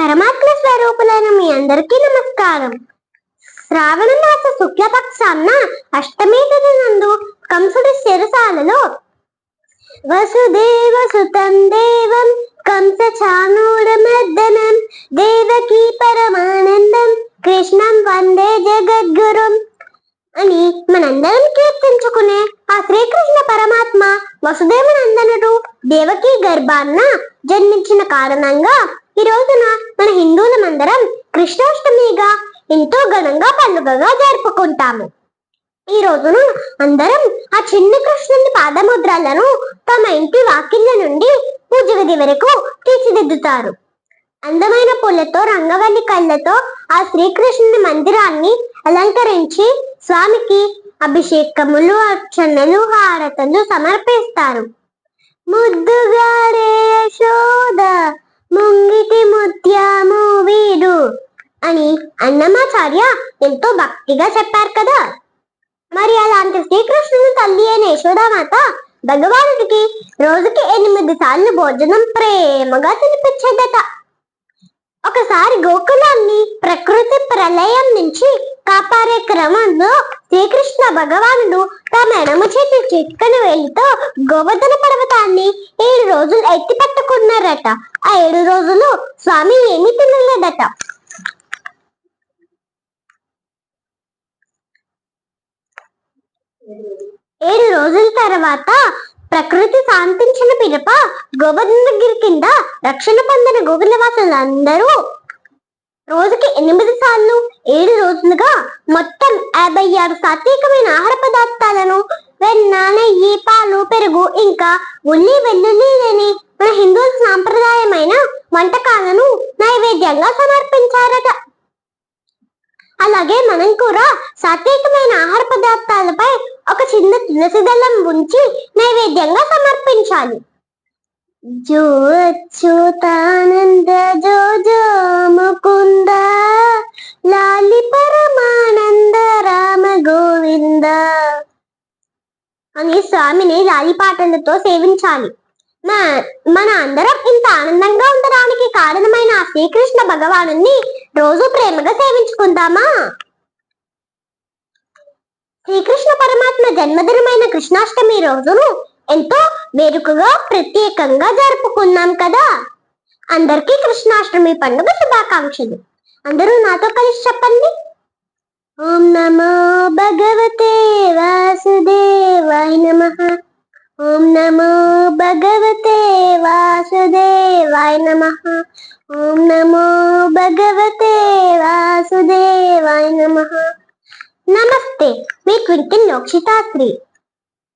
పరమాత్మ స్వరూపులైన మీ అందరికీ నమస్కారం. శ్రావణ మాస శుక్లపక్షాన్న అష్టమి తిథి నందు కంసుడి శిరసాలలో వసుదేవ సుతం దేవం కంస చానూరమర్దనం దేవకీ పరమానందం కృష్ణం వందే జగద్గురుం అని మనందరం కీర్తించుకునే ఆ శ్రీకృష్ణ పరమాత్మ వసుదేవనందనుడు దేవకీ గర్భాన్న జన్మించిన కారణంగా ఈ రోజున మన హిందువులమందరం కృష్ణాష్టమిగా ఎంతో ఘనంగా పండుగగా జరుపుకుంటాము. ఈ రోజున అందరం ఆ చిన్న కృష్ణుని పాదముద్రలను తమ ఇంటి వాకిళ్ళ నుండి పూజ గది వరకు తీర్చిదిద్దుతారు. అందమైన పూలతో రంగవల్లి కళ్ళతో ఆ శ్రీకృష్ణుని మందిరాన్ని అలంకరించి స్వామికి అభిషేకములు అర్చనలు హారతలు సమర్పిస్తారు. ముద్దుగారే యశోద అన్నమాచార్య ఎంతో భక్తిగా చెప్పారు కదా. మరి అలాంటి శ్రీకృష్ణుని తల్లి అయిన యశోదామాత భగవానుడికి రోజుకి ఎనిమిది సార్లు భోజనం ప్రేమగా తినిపించేదట. ఒకసారి గోకులాన్ని ప్రకృతి ప్రళయం నుంచి కాపాడే క్రమంలో శ్రీకృష్ణ భగవానుడు తమ ఎడమ చేతి చిక్కని వేలితో గోవర్ధన పర్వతాన్ని ఏడు రోజులు ఎత్తి పట్టుకున్నారట ఆ ఏడు రోజులు స్వామి ఏమీ తినలేదట. ఏడు రోజుల తర్వాత ప్రకృతి శాంతించిన పిదప గోవర్ధనగిరి కింద రక్షణ పొందిన గోకులవాసులందరూ రోజుకి ఎనిమిది సార్లు ఏడు రోజులుగా మొత్తం యాభై ఆరు సాత్వికమైన ఆహార పదార్థాలను వెన్న నెయ్యి పాలు పెరుగు ఇంకా ఉల్లి వెల్లుల్లి లేని మన హిందువుల సాంప్రదాయమైన వంటకాలను నైవేద్యంగా సమర్పించారట. అలాగే మనం కూడా సాత్వికమైన ఆహార పదార్థాలపై ఒక చిన్న తులసి దళం ఉంచి నైవేద్యంగా సమర్పించాలి. జో అచ్యుతానంద జో జో ముకుంద లాలి పరమానంద రామ గోవింద. అని స్వామిని లాలిపాటలతో సేవించాలి. మా- మన అందరం ఇంత ఆనందంగా ఉండడానికి కారణమైన శ్రీకృష్ణ భగవాను రోజు ప్రేమగా సేవించుకుందామా? శ్రీకృష్ణ పరమాత్మ జన్మదినమైన కృష్ణాష్టమి రోజును ఎంతో వేడుకగా ప్రత్యేకంగా జరుపుకున్నాం కదా. అందరికీ కృష్ణాష్టమి పండుగ శుభాకాంక్షలు. అందరూ నాతో కలిసి చెప్పండి. ఓం నమో భగవతే వాసుదేవాయ నమః. ఓం నమో భగవతే వాసుదేవాయ నమః. ఓం నమో భగవతే వాసుదేవాయ నమః. నమస్తే మీ ట్వింకిల్ నోక్షితాశ్రీ